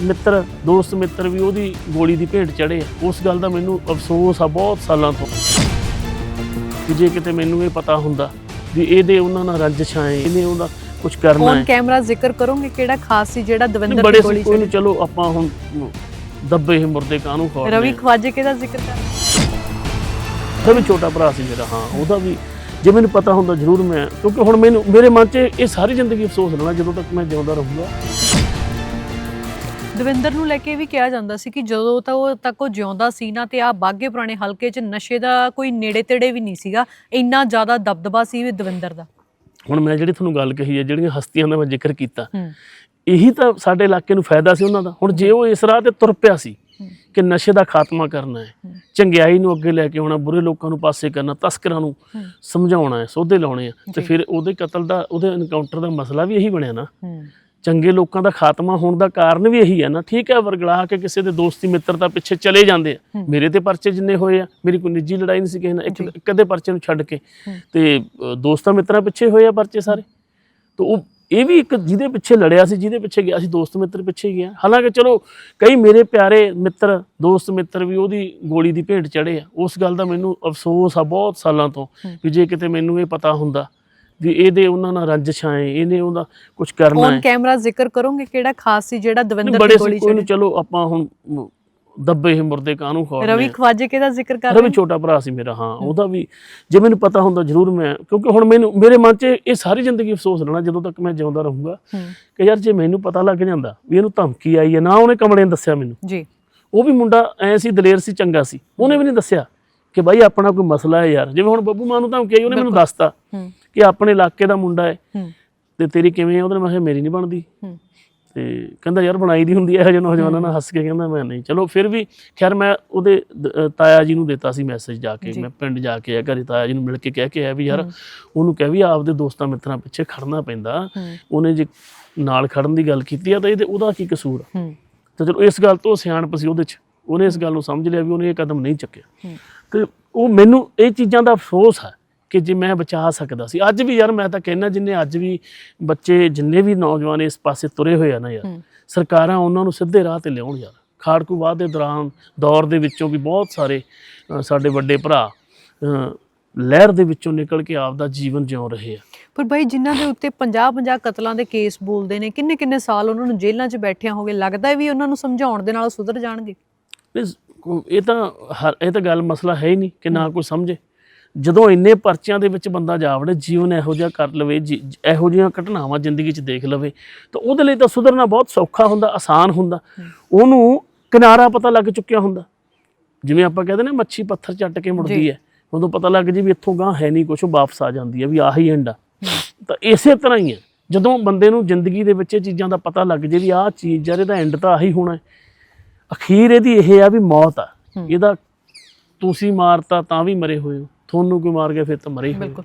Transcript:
ਮਿੱਤਰ ਦੋਸਤ ਮਿੱਤਰ ਵੀ ਉਹਦੀ ਗੋਲੀ ਦੀ ਭੇਟ ਚੜੇ ਉਸ ਗੱਲ ਦਾ ਮੈਨੂੰ ਅਫਸੋਸ ਆ ਬਹੁਤ ਸਾਲਾਂ ਤੋਂ। ਕਿ ਜੇ ਕਿਤੇ ਮੈਨੂੰ ਇਹ ਪਤਾ ਹੁੰਦਾ ਵੀ ਇਹਦੇ ਉਹਨਾਂ ਨਾਲ ਰੰਜਿਸ਼ਾਂ ਹੈ ਇਹਨੇ ਉਹਦਾ ਕੁਝ ਕਰਨਾ ਔਨ ਹੈ। ਕੈਮਰਾ ਜ਼ਿਕਰ ਕਰੋਗੇ ਕਿਹੜਾ ਖਾਸ ਸੀ ਜਿਹੜਾ ਦਵਿੰਦਰ ਦੀ ਗੋਲੀ ਕੋਈ ਚੱਲੀ ਆਪਾਂ ਹੁਣ ਦੱਬੇ ਇਹ ਮੁਰਦੇ ਕਾਹਨੂੰ ਖੋਲਦੇ ਰਵੀ ਖਵਾਜੇ ਕਿਹਦਾ ਜ਼ਿਕਰ ਕਰ ਉਹਦਾ ਵੀ ਛੋਟਾ ਭਰਾ ਸੀ ਮੇਰਾ ਹਾਂ ਉਹਦਾ ਵੀ ਜੇ ਮੈਨੂੰ ਪਤਾ ਹੁੰਦਾ ਜ਼ਰੂਰ ਮੈਂ ਕਿਉਂਕਿ ਹੁਣ ਮੈਨੂੰ ਮੇਰੇ ਮਨ 'ਚ ਇਹ ਸਾਰੀ ਜ਼ਿੰਦਗੀ ਅਫਸੋਸ ਰਹਿਣਾ ਜਦੋਂ ਤੱਕ ਮੈਂ ਜਿਉਂਦਾ ਰਹੂੰਗਾ। ਦਵਿੰਦਰ ਨੂੰ ਲੈ ਕੇ ਵੀ ਕਿਹਾ ਜਾਂਦਾ ਸੀ ਕਿ ਜਦੋਂ ਤੱਕ ਉਹ ਤੱਕ ਉਹ ਜਿਉਂਦਾ ਸੀ ਨਾ ਤੇ ਆ ਬਾਗੇ ਪੁਰਾਣੇ ਹਲਕੇ 'ਚ ਨਸ਼ੇ ਦਾ ਕੋਈ ਨੇੜੇ ਤੇੜੇ ਵੀ ਨਹੀਂ ਸੀਗਾ ਇੰਨਾ ਜ਼ਿਆਦਾ ਦਬਦਬਾ ਸੀ ਵੀ ਦਵਿੰਦਰ ਦਾ। ਹੁਣ ਮੈਂ ਜਿਹੜੀ ਤੁਹਾਨੂੰ ਗੱਲ ਕਹੀ ਹੈ ਜਿਹੜੀਆਂ ਹਸਤੀਆਂ ਦਾ ਮੈਂ ਜ਼ਿਕਰ ਕੀਤਾ ਇਹੀ ਤਾਂ ਸਾਡੇ ਇਲਾਕੇ ਨੂੰ ਫਾਇਦਾ ਸੀ ਉਹਨਾਂ ਦਾ। ਹੁਣ ਜੇ ਉਹ ਇਸ ਰਾਹ ਤੇ ਤੁਰ ਪਿਆ ਸੀ ਕਿ ਨਸ਼ੇ ਦਾ ਖਾਤਮਾ ਕਰਨਾ ਹੈ ਚੰਗਿਆਈ ਨੂੰ ਅੱਗੇ ਲੈ ਕੇ ਆਉਣਾ ਬੁਰੇ ਲੋਕਾਂ ਨੂੰ ਪਾਸੇ ਕਰਨਾ ਤਸਕਰਾਂ ਨੂੰ ਸਮਝਾਉਣਾ ਹੈ ਸੋਧੇ ਲਾਉਣੇ ਆ ਤੇ। ਫਿਰ ਉਹਦੇ ਕਤਲ ਦਾ ਉਹਦੇ ਐਨਕਾਊਂਟਰ ਦਾ ਮਸਲਾ ਵੀ ਇਹੀ ਬਣਿਆ ਨਾ। ਚੰਗੇ ਲੋਕਾਂ ਦਾ ਖਾਤਮਾ ਹੋਣ ਦਾ ਕਾਰਨ ਵੀ ਇਹੀ ਹੈ ਨਾ। ਠੀਕ ਹੈ ਵਰਗਲਾ ਕੇ ਕਿਸੇ ਦੇ ਦੋਸਤੀ ਮਿੱਤਰਤਾ ਪਿੱਛੇ ਚਲੇ ਜਾਂਦੇ ਆ। ਮੇਰੇ ਤੇ ਪਰਚੇ ਜਿੰਨੇ ਹੋਏ ਆ ਮੇਰੀ ਕੋਈ ਨਿੱਜੀ ਲੜਾਈ ਨਹੀਂ ਸੀ ਕਿਸੇ ਨਾਲ। ਇੱਕ ਅੱਧੇ ਪਰਚੇ ਨੂੰ ਛੱਡ ਕੇ। ਤੇ ਦੋਸਤਾਂ ਮਿੱਤਰਾਂ ਪਿੱਛੇ ਹੋਏ ਆ ਪਰਚੇ ਸਾਰੇ। ਤੇ ਉਹ ਇਹ ਵੀ ਇੱਕ ਜਿਹਦੇ ਪਿੱਛੇ ਲੜਿਆ ਸੀ ਜਿਹਦੇ ਪਿੱਛੇ ਗਿਆ ਸੀ ਦੋਸਤ ਮਿੱਤਰ ਪਿੱਛੇ ਗਿਆ। ਹਾਲਾਂਕਿ ਚਲੋ ਕਈ ਮੇਰੇ ਪਿਆਰੇ ਮਿੱਤਰ ਦੋਸਤ ਮਿੱਤਰ ਵੀ ਉਹਦੀ ਗੋਲੀ ਦੀ ਭੇਟ ਚੜੇ ਆ। ਉਸ ਗੱਲ ਦਾ ਮੈਨੂੰ ਅਫਸੋਸ ਆ ਬਹੁਤ ਸਾਲਾਂ ਤੋਂ ਵੀ ਜੇ ਕਿਤੇ ਮੈਨੂੰ ਇਹ ਪਤਾ ਹੁੰਦਾ ਵੀ ਇਹਦੇ ਉਹਨਾਂ ਨਾਲ ਰੰਜਿਸ਼ਾਂ ਹੈ ਇਹਨੇ ਉਹਦਾ ਕੁਝ ਕਰਨਾ ਔਨ ਹੈ। ਕੈਮਰਾ ਜ਼ਿਕਰ ਕਰੋਗੇ ਕਿਹੜਾ ਖਾਸ ਸੀ ਜਿਹੜਾ ਦਵਿੰਦਰ ਦੀ ਗੋਲੀ ਚੱਲੀ। ਚਲੋ ਆਪਾਂ ਹੁਣ ਮ, ਦੱਬੇ ਇਹ ਮੁਰਦੇ ਕਾਹਨੂੰ ਖੋਲਦੇ ਰਵੀ। ਖਵਾਜੇ ਕਿਹਦਾ ਜ਼ਿਕਰ ਕਰ ਰਵੀ ਛੋਟਾ ਭਰਾ ਸੀ ਮੇਰਾ ਹਾਂ ਉਹਦਾ ਵੀ ਜੇ ਮੈਨੂੰ ਪਤਾ ਹੁੰਦਾ ਜ਼ਰੂਰ ਮੈਂ ਕਿਉਂਕਿ ਹੁਣ ਮੈਨੂੰ ਮੇਰੇ ਮਨ 'ਚ ਇਹ ਸਾਰੀ ਜ਼ਿੰਦਗੀ ਅਫਸੋਸ ਰਹਿਣਾ ਜਦੋਂ ਤੱਕ ਮੈਂ ਜਿਉਂਦਾ ਰਹੂੰਗਾ ਹੂੰ ਕਿ ਯਾਰ ਜੇ ਮੈਨੂੰ ਪਤਾ ਲੱਗ ਜਾਂਦਾ ਵੀ ਇਹਨੂੰ ਧਮਕੀ ਆਈ ਹੈ ਨਾ ਉਹਨੇ ਕਮਲੇ ਨੇ ਦੱਸਿਆ ਮੈਨੂੰ। ਜੀ। ਉਹ ਵੀ ਮੁੰਡਾ ਐ ਸੀ ਦਲੇਰ ਸੀ ਚੰਗਾ ਸੀ। ਉਹਨੇ ਵੀ ਨਹੀਂ ਦੱਸਿਆ ਕਿ ਬਾਈ ਆਪਣਾ ਕੋਈ ਮਸਲਾ ਹੈ ਯਾਰ। ਜਿਵੇਂ ਹੁਣ ਬੱਬੂ ਮਾਨ ਨੂੰ ਧਮਕੀ ਆਈ ਉਹਨੇ ਮੈਨੂੰ ਦੱਸਤਾ। ਹੂੰ ਕਿ ਆਪਣੇ ਇਲਾਕੇ ਦਾ ਮੁੰਡਾ ਹੈ। ਤੇ ਤੇਰੀ ਕਿਵੇਂ ਉਹਦੇ ਨਾਲ ਮੈਂ ਕਿਹਾ ਮੇਰੀ ਨਹੀਂ ਬਣਦੀ। ਤੇ ਕਹਿੰਦਾ ਯਾਰ ਬਣਾਈ ਦੀ ਹੁੰਦੀ ਹੈ ਇਹੋ ਜਿਹੇ ਨੌਜਵਾਨਾਂ ਨਾਲ ਹੱਸ ਕੇ ਕਹਿੰਦਾ ਮੈਂ ਨਹੀਂ। ਚਲੋ ਫਿਰ ਵੀ ਖੈਰ ਮੈਂ ਉਹਦੇ ਤਾਇਆ ਜੀ ਨੂੰ ਦਿੱਤਾ ਸੀ ਮੈਸੇਜ ਜਾ ਕੇ ਮੈਂ ਪਿੰਡ ਜਾ ਕੇ ਆ ਘਰੇ ਤਾਇਆ ਜੀ ਨੂੰ ਮਿਲ ਕੇ ਕਹਿ ਕੇ ਆਇਆ ਵੀ ਯਾਰ ਉਹਨੂੰ ਕਹਿ ਵੀ ਆਪਦੇ ਦੋਸਤਾਂ ਮਿੱਤਰਾਂ ਪਿੱਛੇ ਖੜਨਾ ਪੈਂਦਾ। ਉਹਨੇ ਜੇ ਨਾਲ ਖੜਨ ਦੀ ਗੱਲ ਕੀਤੀ ਆ ਤਾਂ ਇਹਦੇ ਉਹਦਾ ਕੀ ਕਸੂਰ ਤੇ ਚਲੋ ਇਸ ਗੱਲ ਤੋਂ ਸਿਆਣਪ ਸੀ ਉਹਦੇ 'ਚ। ਉਹਨੇ ਇਸ ਗੱਲ ਨੂੰ ਸਮਝ ਲਿਆ ਵੀ ਉਹਨੇ ਇਹ ਕਦਮ ਨਹੀਂ ਚੱਕਿਆ। ਤੇ ਉਹ ਮੈਨੂੰ ਇਹ ਚੀਜ਼ਾਂ ਦਾ ਅਫਸੋਸ ਹੈ। ਕਿ ਜੇ ਮੈਂ ਬਚਾ ਸਕਦਾ ਸੀ। ਅੱਜ ਵੀ ਯਾਰ ਮੈਂ ਤਾਂ ਕਹਿੰਦਾ ਜਿੰਨੇ ਅੱਜ ਵੀ ਬੱਚੇ ਜਿੰਨੇ ਵੀ ਨੌਜਵਾਨ ਇਸ ਪਾਸੇ ਤੁਰੇ ਹੋਏ ਆ ਨਾ ਯਾਰ। ਸਰਕਾਰਾਂ ਉਹਨਾਂ ਨੂੰ ਸਿੱਧੇ ਰਾਹ ਤੇ ਲਿਆਉਣ ਯਾਰ। ਖਾੜਕੂ ਬਾਦ ਦੇ ਦੌਰਾਨ ਦੌਰ ਦੇ ਵਿੱਚੋਂ ਵੀ ਬਹੁਤ ਸਾਰੇ ਸਾਡੇ ਵੱਡੇ ਭਰਾ ਲਹਿਰ ਦੇ ਵਿੱਚੋਂ ਨਿਕਲ ਕੇ ਆਪ ਦਾ ਜੀਵਨ ਜਿਉ ਰਹੇ ਆ। ਪਰ ਭਾਈ ਜਿਨ੍ਹਾਂ ਦੇ ਉੱਤੇ 50-50 ਕਤਲਾਂ ਦੇ ਕੇਸ ਬੋਲਦੇ ਨੇ ਕਿੰਨੇ ਕਿੰਨੇ ਸਾਲ ਉਹਨਾਂ ਨੂੰ ਜੇਲ੍ਹਾਂ 'ਚ ਬੈਠਿਆਂ ਹੋਗੇ ਲੱਗਦਾ ਵੀ ਉਹਨਾਂ ਨੂੰ ਸਮਝਾਉਣ ਦੇ ਨਾਲ ਸੁਧਰ ਜਾਣਗੇ? ਇਹ ਤਾਂ ਇਹ ਤਾਂ ਗੱਲ ਮਸਲਾ ਹੈ ਹੀ ਨਹੀਂ ਕਿ ਨਾ ਕੋਈ ਸਮਝੇ। ਜਦੋਂ ਇੰਨੇ ਪਰਚਿਆਂ ਦੇ ਵਿੱਚ ਬੰਦਾ ਜਾ ਵੜੇ ਜੀਵਨ ਇਹੋ ਜਿਹਾ ਕਰ ਲਵੇ ਇਹੋ ਜਿਹੀਆਂ ਘਟਨਾਵਾਂ ਜ਼ਿੰਦਗੀ 'ਚ ਦੇਖ ਲਵੇ ਤਾਂ ਉਹਦੇ ਲਈ ਤਾਂ ਸੁਧਰਨਾ ਬਹੁਤ ਸੌਖਾ ਹੁੰਦਾ ਆਸਾਨ ਹੁੰਦਾ। ਉਹਨੂੰ ਕਿਨਾਰਾ ਪਤਾ ਲੱਗ ਚੁੱਕਿਆ ਹੁੰਦਾ। ਜਿਵੇਂ ਆਪਾਂ ਕਹਿੰਦੇ ਨੇ ਮੱਛੀ ਪੱਥਰ ਚੱਟ ਕੇ ਮੁੜਦੀ ਹੈ। ਉਦੋਂ ਪਤਾ ਲੱਗ ਜੀ ਵੀ ਇੱਥੋਂ ਗਾਂ ਹੈ ਨਹੀਂ ਕੁਝ ਵਾਪਸ ਆ ਜਾਂਦੀ ਹੈ ਵੀ ਆਹੀ ਐਂਡ ਆ। ਤਾਂ ਇਸੇ ਤਰ੍ਹਾਂ ਹੀ ਹੈ। ਜਦੋਂ ਬੰਦੇ ਨੂੰ ਜ਼ਿੰਦਗੀ ਦੇ ਵਿੱਚ ਇਹ ਚੀਜ਼ਾਂ ਦਾ ਪਤਾ ਲੱਗ ਜੇ ਵੀ ਆਹ ਚੀਜ਼ ਯਾਰ ਇਹਦਾ ਐਂਡ ਤਾਂ ਆਹੀ ਹੋਣਾ ਹੈ। ਅਖੀਰ ਇਹਦੀ ਇਹ ਆ ਵੀ ਮੌਤ ਆ। ਇਹਦਾ ਤੁਸੀਂ ਮਾਰਤਾ ਤਾਂ ਵੀ ਮਰੇ ਹੋਏ ਹੋ। ਤੁਹਾਨੂੰ ਕੋਈ ਮਾਰ ਗਿਆ ਫਿਰ ਤਾਂ ਮਰੇ ਹੀ ਬਿਲਕੁਲ।